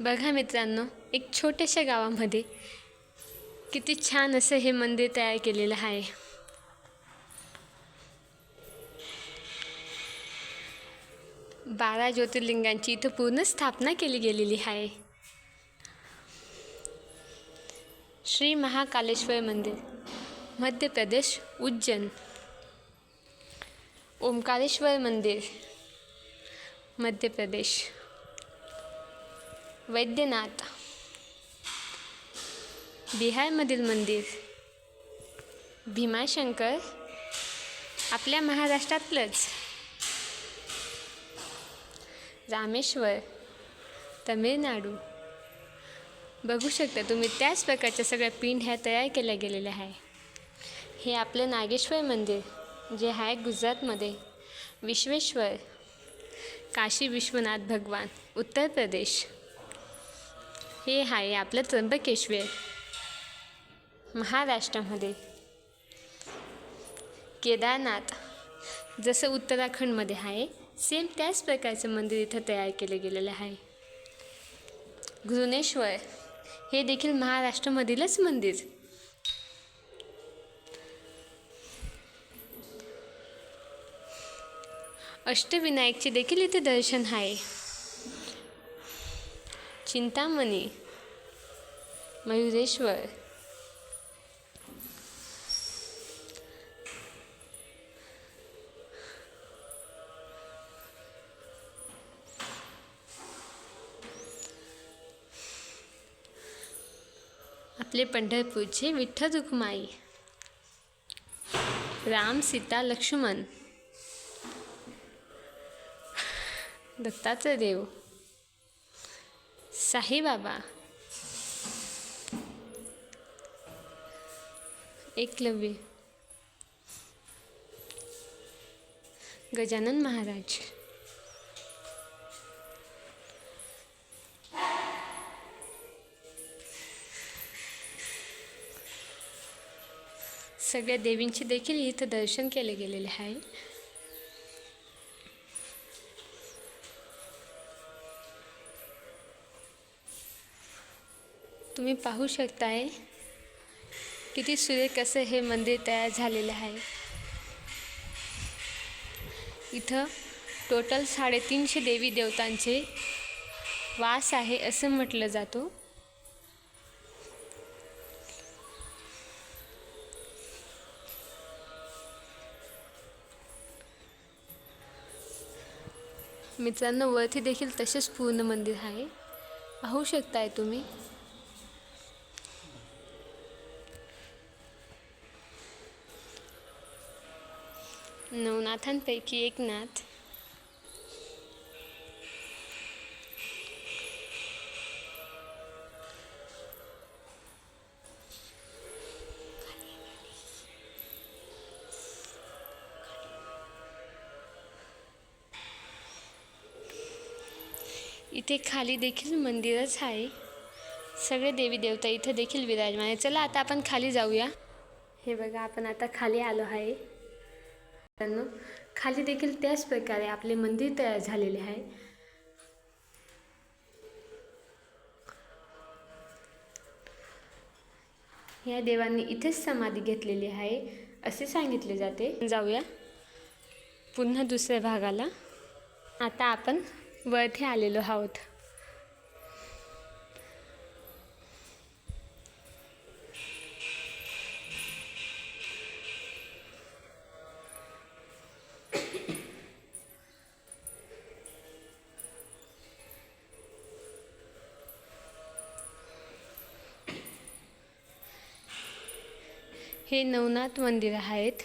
बघा मित्रांनो एक छोट्याशा गावामध्ये किती छान असं हे मंदिर तयार केलेलं आहे. बारा ज्योतिर्लिंगांची इथं पूर्ण स्थापना केली गेलेली आहे. श्री महाकालेश्वर मंदिर मध्य प्रदेश उज्जैन. ओंकारेश्वर मंदिर मध्य प्रदेश. वैद्यनाथ। बिहारमधील मंदिर भीमाशंकर आपल्या महाराष्ट्रातलंच. रामेश्वर तमिळनाडू. बघू शकता तुम्ही त्याच प्रकारच्या सगळ्या पिंड ह्या तयार केल्या गेलेल्या आहे. हे आपलं नागेश्वर मंदिर जे आहे गुजरातमध्ये. विश्वेश्वर काशी विश्वनाथ भगवान उत्तर प्रदेश. हे आहे आपलं त्र्यंबकेश्वर महाराष्ट्रामध्ये. केदारनाथ. जसं उत्तराखंडमध्ये आहे सेम त्याच प्रकारचं मंदिर इथं तयार केलं गेलेलं आहे. घृणेश्वर हे देखील महाराष्ट्रामधीलच मंदिर. अष्टविनायकचे देखील इथे दर्शन आहे. चिंतामणी. मयुरेश्वर. आपले पंढरपूरचे विठ्ठल रुक्माई. राम सीता लक्ष्मण. दत्ताचं देव. साईबाबा. एकलव्य. गजानन महाराज. सगळ्या देवींचे देखील इथं दर्शन केले गेलेले आहे. तुम्ही पाहू शकताय किती सुरेख असं हे मंदिर तयार झालेलं आहे. इथं टोटल साडेतीनशे देवी देवतांचे वास आहे असं म्हटलं जातो. मित्रांनो वरती देखील तसेच पूर्ण मंदिर आहे. पाहू शकताय तुम्ही. नवनाथांपैकी एक नाथ. इथे खाली देखील मंदिरच आहे. सगळे देवी देवता इथं देखील विराजमान आहे. चला आता आपण खाली जाऊया. हे बघा आपण आता खाली आलो आहे. मित्रांनो खाली देखील त्याच प्रकारे आपले मंदिर तयार झालेले आहे. या देवांनी इथेच समाधी घेतलेली आहे असे सांगितले जाते. जाऊया. पुन्हा दुसऱ्या भागाला. आता आपण वरती आलेलो आहोत. हे नवनाथ मंदिर आहेत.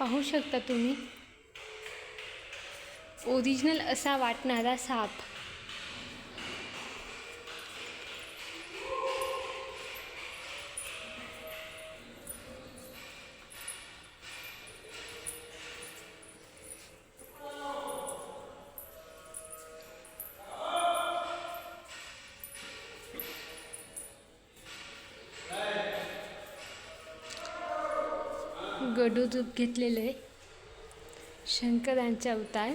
पाहू शकता तुम्ही. ओरिजिनल असा वाटणारा साप. गडू रूप घेतलेलं आहे शंकरांचा अवतार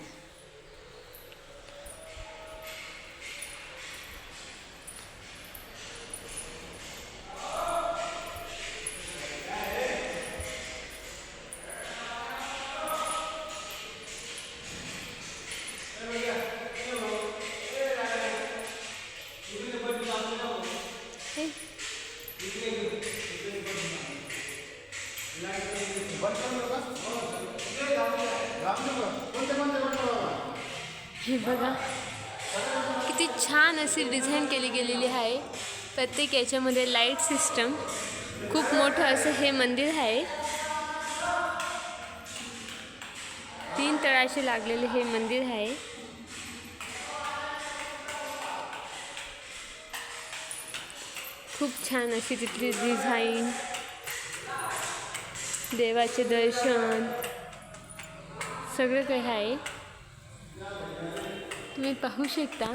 Hey. हे बघा. किती छान अशी डिझाईन केली गेलेली आहे. प्रत्येक याच्यामध्ये लाइट सिस्टम खूप मोठं असं हे मंदिर आहे. तीन तळाशी लागलेले हे मंदिर आहे. खूप छान अशी तिथली डिझाईन देवाचे दर्शन. सगळं काही आहे. तुम्ही पाहू शकता.